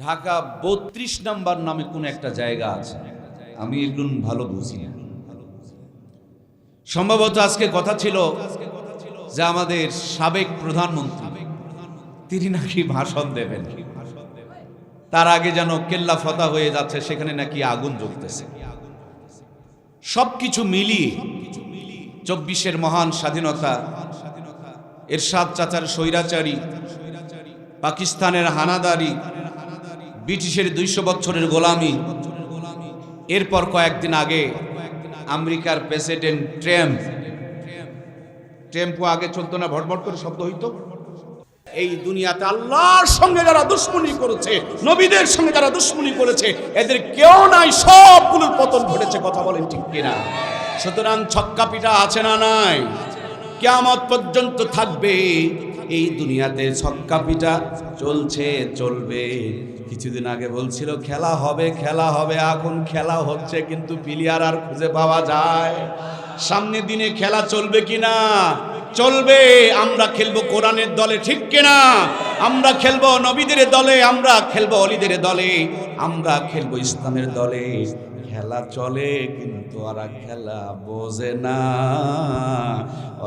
ঢাকা বত্রিশ নাম্বার নামে কোন একটা জায়গা আছে। আমি এগুলো ভালো বুঝি না। সম্ভবত আজকে কথা ছিল যে আমাদের সাবেক প্রধানমন্ত্রী, তিনি নাকি ভাষণ দেবেন। তার আগে যেন কেল্লা ফতা হয়ে যাচ্ছে, সেখানে নাকি আগুন জ্বলতেছে। সবকিছু মিলিয়ে চব্বিশের মহান স্বাধীনতা এর এরশাদ চাচার স্বৈরাচারী, পাকিস্তানের হানাদারি ব্রিটিশের দুইশো বছরের গোলামি। এরপর কয়েকদিন আগে আমেরিকার প্রেসিডেন্ট ট্রাম্প ট্রেম্পো আগে চলতো না, ভটভট করে শব্দ হইতো। এই দুনিয়াতে আল্লাহর সঙ্গে যারা দুশ্মনী করেছে, নবীদের সঙ্গে যারা দুশ্মনী করেছে, এদের কেউ নাই, সবগুলোর পতন ঘটেছে, কথা বলেন ঠিক কিনা। সুতরাং ছক্কা পিঠা আছে না নাই? কেয়ামত পর্যন্ত থাকবে, এই দুনিয়াতে ছক্কা পিঠা চলছে, চলবে। কিছুদিন আগে বলছিল, খেলা হবে খেলা হবে, এখন খেলা হচ্ছে, কিন্তু প্লেয়ার আর খুঁজে পাওয়া যায়। সামনের দিনে খেলা চলবে কি না চলবে। আমরা খেলব কোরআনের দলে, ঠিক কিনা? আমরা খেলব নবীদের দলে, আমরা খেলব অলিদের দলে, আমরা খেলব ইসলামের দলে। খেলা চলে, কিন্তু ওরা খেলা বোঝে না।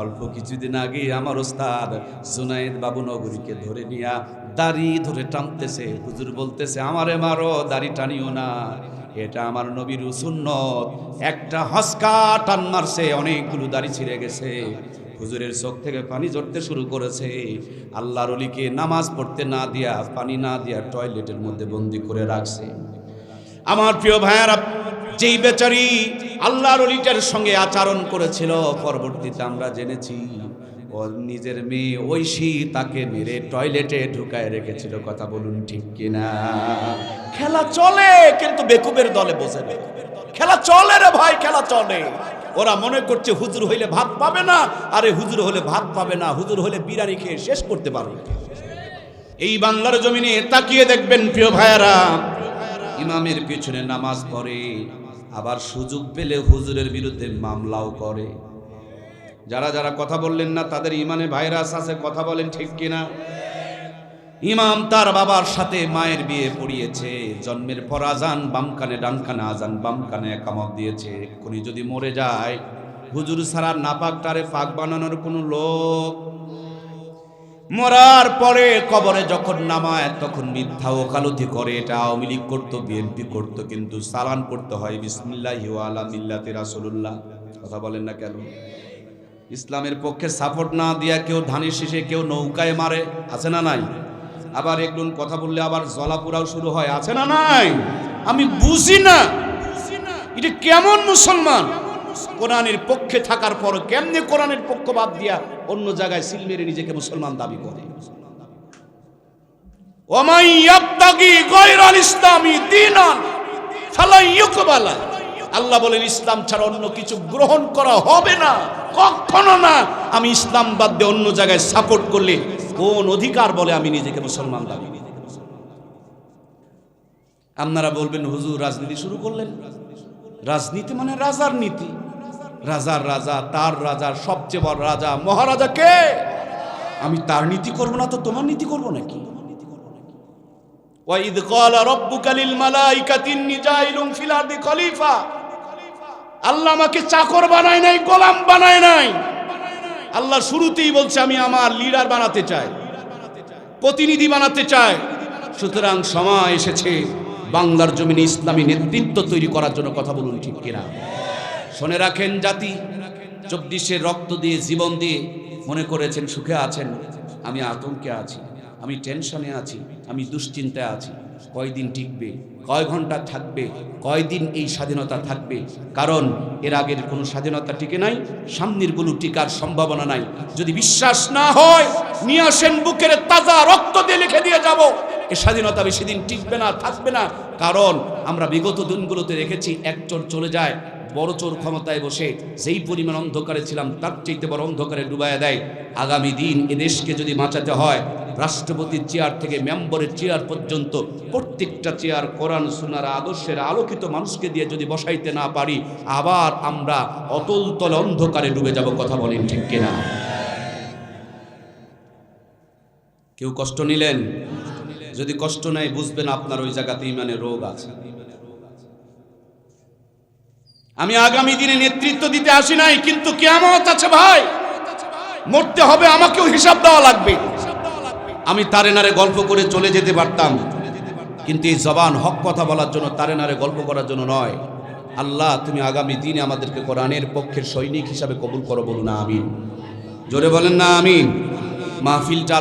অল্প কিছুদিন আগে আমার ওস্তাদ জুনাইদ বাবু নগরীকে ধরে নিয়া দাড়ি ধরে টানতেছে। হুজুর বলতেছে, আমারে মারো, দাড়ি টানিও না। এটা আমার নবীর সুন্নত। একটা হসকা টান মারছে, অনেকগুলো দাড়ি ছিঁড়ে গেছে। হুজুরের চোখ থেকে পানি ঝরতে শুরু করেছে। আল্লাহর অলিকে নামাজ পড়তে না দিয়া, পানি না দিয়া টয়লেটের মধ্যে বন্দি করে রাখছে। আমার প্রিয় ভাইয়ারা যেই বেচারি আল্লাহর অলিটার সঙ্গে আচরণ করেছিল, পরবর্তীতে আমরা জেনেছি, ও নিজের মেয়ে ঐশী তাকে মেরে টয়লেটে ঢুকায় রেখেছিল, কথা বলুন ঠিক কিনা? খেলা চলে, কিন্তু বেকুবের দলে বসে। খেলা চলে রে ভাই, খেলা চলে। ওরা মনে করছে হুজুর হইলে ভাত পাবে না, আরে হুজুর হলে ভাত পাবে না, হুজুর হলে বিরানি খেয়ে শেষ করতে পারবে। এই বাংলার জমিনে তাকিয়ে দেখবেন প্রিয় ভাইয়ারা, ইমামের পিছনে নামাজ পড়ে আবার সুযোগ পেলে হুজুরের বিরুদ্ধে মামলাও করে। যারা যারা কথা বললেন না, তাদের ইমানে ভাইরাস আছে, কথা বলেন ঠিক কিনা? ইমাম তার বাবার সাথে মায়ের বিয়ে পড়িয়েছে, জন্মের পর আজান, বাম কানে ডান কানে আজান, বাম কানে একামত দিয়েছে। এক্ষুনি যদি মরে যায়, হুজুর ছাড়া নাপাক, তারে পাক বানানোর কোনো লোক মরার পরে কবরে যখন নামায়, তখন মিথ্যা ওকালতি করে। এটা আওয়ামী লীগ করতো, বিএনপি করতো, কিন্তু সালান করতে হয় বিসমিল্লাহ আলা মিল্লাতে রাসূলুল্লাহ। কথা বলেন না কেন? ইসলামের পক্ষে সাপোর্ট না দিয়া কেউ ধানের শীষে কেউ নৌকায় মারে, আছে না নাই? আবার একজন কথা বললে আবার জলাপুরাও শুরু হয়, আছে না নাই? আমি বুঝি না। এটা কেমন মুসলমান? কোরআনের পক্ষে থাকার পর কেমনে কোরআনের পক্ষ বাদ দিয়া অন্য জায়গায় সিল মেরে নিজেকে মুসলমান দাবি করে? আল্লাহ বলেন, ইসলাম ছাড়া অন্য কিছু গ্রহণ করা হবে না, কখনো না। আমি ইসলাম বাদ দিয়ে অন্য জায়গায় সাপোর্ট করলে কোন অধিকার বলে আমি নিজেকে মুসলমান দাবি আপনারা বলবেন, হুজুর, রাজনীতি শুরু করলেন? রাজনীতি মানে রাজার নীতি। রাজার রাজা, তার রাজার সবচেয়ে বড় রাজা, মহারাজা কে? আমি তার নীতি করব না তো তোমার নীতি করব নাকি? ওয়াইদ ক্বালা রাব্বুকা লিল মালাইকাতি ইন্নী জাইলুন ফিল আরদি খলিফা। আল্লাহ আমাকে চাকর বানায় নাই, গোলাম বানায় নাই। আল্লাহ শুরুতেই বলছে, আমি আমার লিডার বানাতে চাই, প্রতিনিধি বানাতে চাই। সুতরাং সময় এসেছে, বাংলার জমিনে ইসলামী নেতৃত্ব তৈরি করার জন্য কথা বলুন ঠিক কিনা? শুনে রাখেন জাতি, চব্বিশের রক্ত দিয়ে, জীবন দিয়ে মনে করেছেন সুখে আছেন। আমি আতঙ্কে আছি, আমি টেনশনে আছি, আমি দুশ্চিন্তায় আছি। কয়দিন টিকবে, কয় ঘণ্টা থাকবে, কয়দিন এই স্বাধীনতা থাকবে? কারণ এর আগের কোনো স্বাধীনতা টিকে নাই সামনেরগুলো টিকার সম্ভাবনা নাই। যদি বিশ্বাস না হয়, নিয়ে আসেন বুকের তাজা রক্ত দিয়ে লিখে দিয়ে যাব। এ স্বাধীনতা বেশি দিন টিকবে না, থাকবে না। কারণ আমরা বিগত দিনগুলোতে রেখেছি একচোর চলে যায় বড় চোর ক্ষমতায় বসে যেই পরিমাণ অন্ধকারে ছিলাম, তার চাইতে বড় অন্ধকারে ডুবাইয়া দেয়। আগামী দিন এদেশকে যদি বাঁচাতে হয়, রাষ্ট্রপতির চেয়ার থেকে মেম্বরের চেয়ার পর্যন্ত প্রত্যেকটা চেয়ার কোরআন সুনার আদর্শের আলোকিত মানুষকে দিয়ে যদি বসাইতে না পারি, আবার আমরা অতল তলে অন্ধকারে ডুবে যাব, কথা বলেন ঠিক কিনা? কেউ কষ্ট নিলেন? যদি কষ্ট নেয় বুঝবেন আপনার ওই জায়গাতে ইমানের রোগ আছে। আমি আগামী দিনে নেতৃত্ব দিতে আসি নাই, কিন্তু কেমত আছে ভাই। মরতে হবে, আমাকেও হিসাব দেওয়া লাগবে। আমি তারে নারে গল্প করে চলে যেতে পারতাম, কিন্তু এই জবান হক কথা বলার জন্য তারে নারে গল্প করার জন্য নয়। আল্লাহ, তুমি আগামী দিনে আমাদেরকে কোরআনের পক্ষের সৈনিক হিসাবে কবুল করো বলুন না আমিন। জোরে বলেন না, আমিন। মাহফিলটা